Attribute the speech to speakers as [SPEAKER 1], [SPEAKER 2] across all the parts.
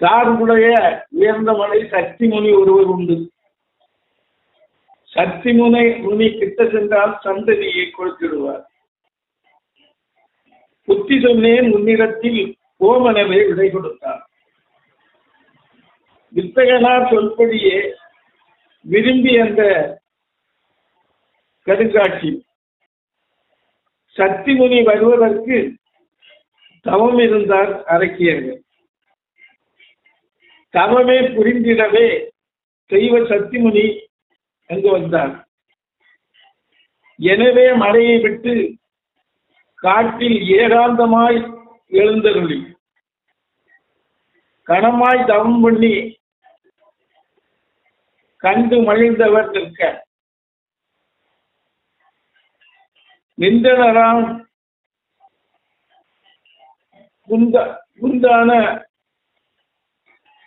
[SPEAKER 1] சார்புடைய உயர்ந்த மலை சக்தி முனி ஒருவர் உண்டு. சக்தி முனை முனி கிட்ட சென்றால் சந்ததியை கொடுத்திடுவார். புத்தி சொன்னேன் முன்னிடத்தில் ஓமனவே விடை கொடுத்தார். வித்தகனார் சொல்படியே விரும்பி அந்த கருங்காட்சி சக்தி முனி வருவதற்கு தவம் இருந்தார் அரக்கியர்கள். தவமே புரிந்திடவே தெய்வ சக்திமுனி அங்கு வந்தார். எனவே மலையை விட்டு காட்டில் ஏகாந்தமாய் எழுந்தருளி. கணமாய் தவம் பண்ணி கண்டு மகிழ்ந்தவர் நிற்க. நின்றனராம் குந்த குந்தான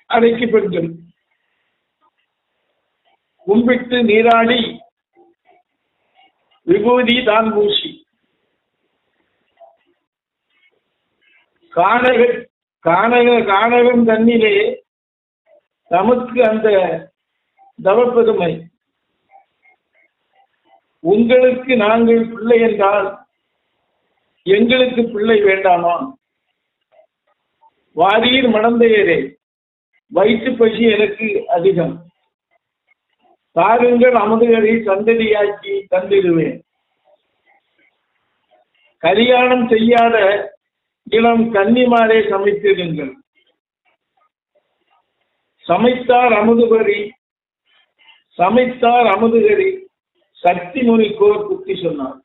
[SPEAKER 1] அடைக்கு பெண்கள் கும்பிட்டு நீராடி விபூதி தான் பூசி. கானக கானக கானகம் தண்ணிலே நமக்கு அந்த தவப்பெருமை. உங்களுக்கு நாங்கள் பிள்ளை என்றால் எங்களுக்கு பிள்ளை வேண்டாமா? வாரீர் மடந்தையரே வயிற்று பசி எனக்கு அதிகம். தாருங்கள் அமுதுகளை சந்ததியாக்கி தந்திடுவேன். கல்யாணம் செய்யாத இளம் கன்னிமாரே சமைத்திடுங்கள். சமைத்தார் அமுதுபரி சமைத்தார் அமுதுகரி சக்தி முனிக்கோர் புத்தி சொன்னார்.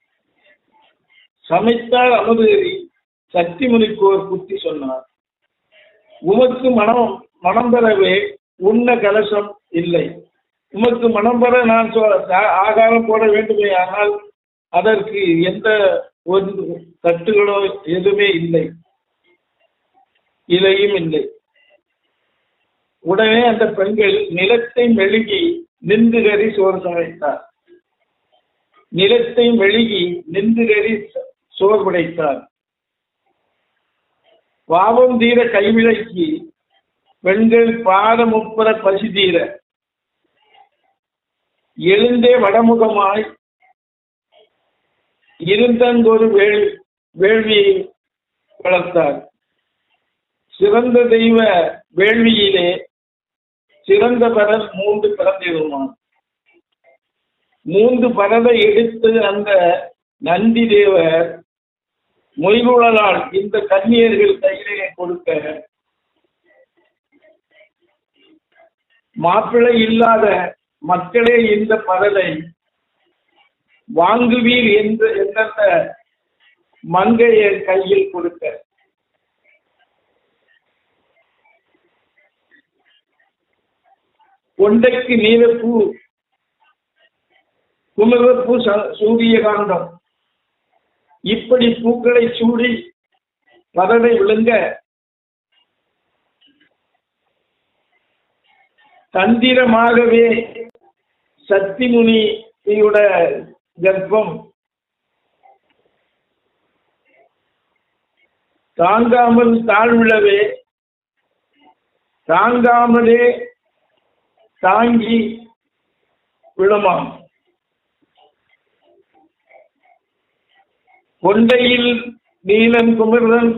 [SPEAKER 1] சமைத்தார் அமுதுகரி சக்தி முனிக்கோர் புத்தி சொன்னார். உமக்கு மனம் மனம் பெறவே உண்ண கலசம் இல்லை. உமக்கு மனம் பெற நான் சொ- ஆகாரம் போட வேண்டுமே ஆனால் அதற்கு எந்த ஒரு தட்டுகளோ எதுவுமே இல்லை. இலையும் இல்லை. உடனே அந்த பெண்கள் நிலத்தை மெழுகி நின்று கறி சோறு சமைத்தார். நிலத்தை மெழுகி நின்று கறி சோறு படைத்தார். பாவம் தீர கைவிளக்கி பெண்கள் பாதமுப்புற உட்பட பசி தீர. எழுந்தே வடமுகமாய் இருந்தங்கொரு வேள் வேள்வியை வளர்த்தார். சிறந்த தெய்வ வேள்வியிலே சிறந்த பரல் மூன்று பிறந்திருமான் மூன்று பரலை எடுத்து அந்த நந்தி தேவர் மொய்குழலால் இந்த கன்னியர்கள் கையிலே கொடுக்க மாப்பிள்ளை இல்லாத மக்களே இந்த பரலை வாங்குவீர் என்று எந்தெந்த மங்கையை கையில் கொடுக்க? கொண்டைக்கு நீலப்பூ குமரப்பூ ச- சூரியகாந்தம் இப்படி பூக்களை சூடி பறவை விழுங்க தந்திரமாகவே சக்திமுனியோட கர்ப்பம். தாங்காமல் தாழ்விழவே தாங்காமலே தாங்கி விழுமாம் கொண்டையில் நீலன் குமரன்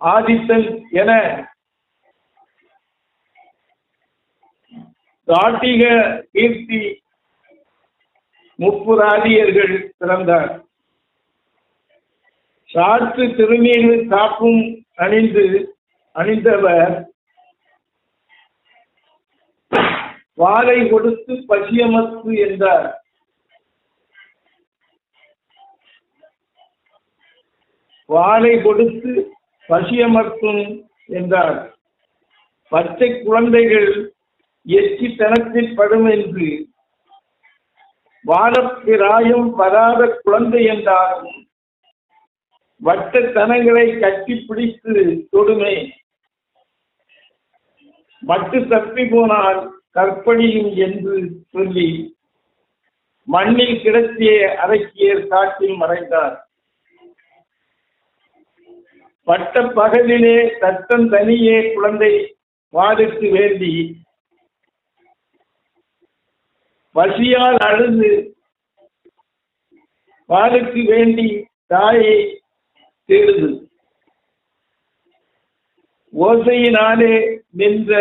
[SPEAKER 1] ஆதித்தன் என தாட்டிக கீர்த்தி முப்புராதியர்கள் பிறந்தார். சாற்று திருநீர் காப்பும் அணிந்து அணிந்தவர் வாளை கொடுத்து பசியமத்து என்றார். வாளை கொடுத்து பசியமர்த்தும் என்றார். பச்சை குழந்தைகள் எச்சி தனத்தில் படும் என்று. வாழப்பிராயம் பராத குழந்தை என்றாலும் வட்டத்தனங்களை கட்டி பிடித்து தொடுமே. மட்டு தப்பி போனால் கற்பழியும் என்று சொல்லி மண்ணில் கிடத்திய அரக்கியர் காட்டில் மறைந்தார். பட்ட பகலிலே தத்தம் தனியே குழந்தை வாதிட்டு வேண்டி பசியால் அழுது. பாலுக்கு வேண்டி தாயை தேடுது. ஓசையினாலே நின்ற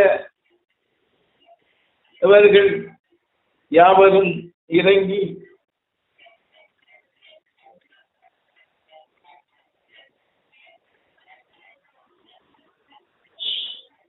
[SPEAKER 1] இவர்கள் யாவரும் இறங்கி